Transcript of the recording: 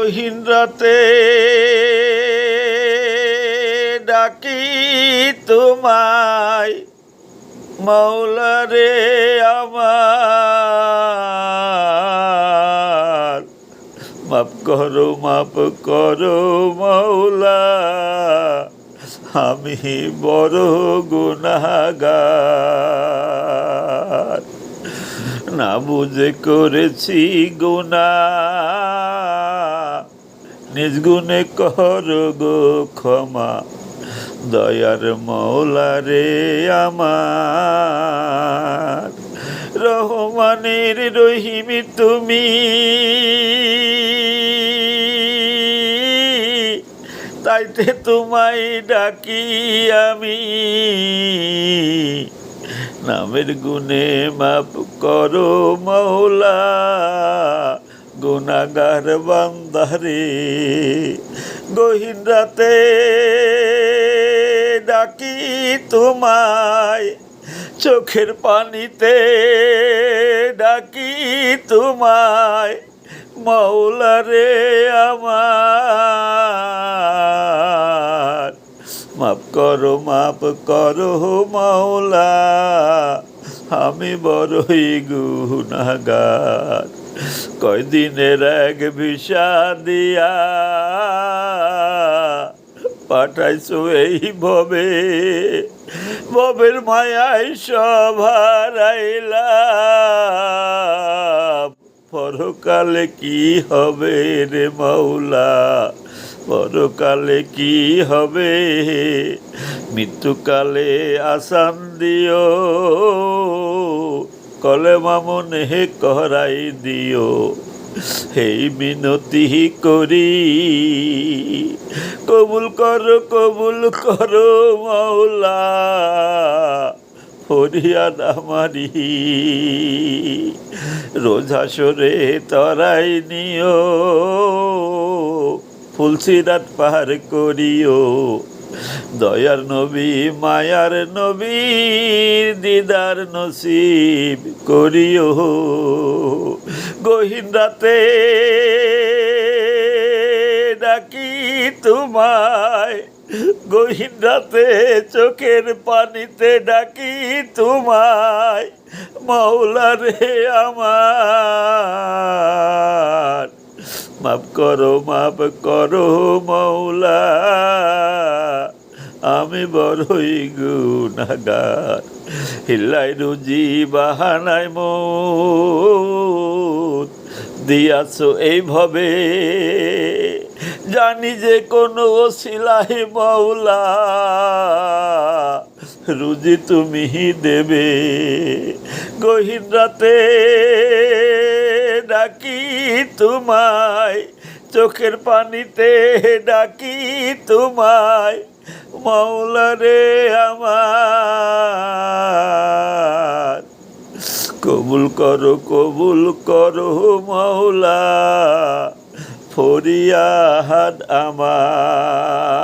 গহীন রাতে ডাকি তোমায়। মৌলারে আমার মাপ করো মাপ করো মৌলা আমি বড় গুনাগার। না বুঝে করেছি গুণা নিজ গুণে কর গো ক্ষমা, দয়ার মৌলা রে আমার। রহমানের রহিমি তুমি, তাইতে তোমায় ডাকি আমি। নামের গুণে মাপ করো মৌলা গুনাগার বান্দারে গহীন রাতে ডাকি তোমায়, চোখের পানিতে ডাকি তোমায় মৌলারে আমার। মাফ করো মাফ করো মাওলা, আমি বড়ই গুনাগার কয়দিনের এক ভিসা দিয়া পাঠাইছো এই ভবে। ভবের মায়াই সব হারাইলাম। পরকালে কি হবে রে মাওলা? পরকালে কি হবে? মৃত্যুকালে আসান দিও। কলে মামনে করাই দিও। এই মিনতি করি। কবুল করো কবুল করো মাওলা, ফরিয়াদ আমারি। রোজা সরে তরাই নিও, ফুলসিরাত পার করিও। দয়ার নবী, মায়ার নবী, দিদার নসিব করিও। গহীন রাতে ডাকি তোমায়, গহীন রাতে চোখের পানিতে ডাকি তোমায়, মাওলা রে আমার। মাফ করো মাফ করো মৌলা আমি বড়ই গুনাগার হিল্লাই রুজি বাহানায় মত দিয়াছো এইভাবে। জানি যে কোনো শিলাই মৌলা রুজি তুমি দেবে। গহীন রাতে ডাকি তোমায় চোখের পানিতে ডাকি তোমায় মাওলা রে আমার। কবুল করো কবুল করো মাওলা হাত আমার।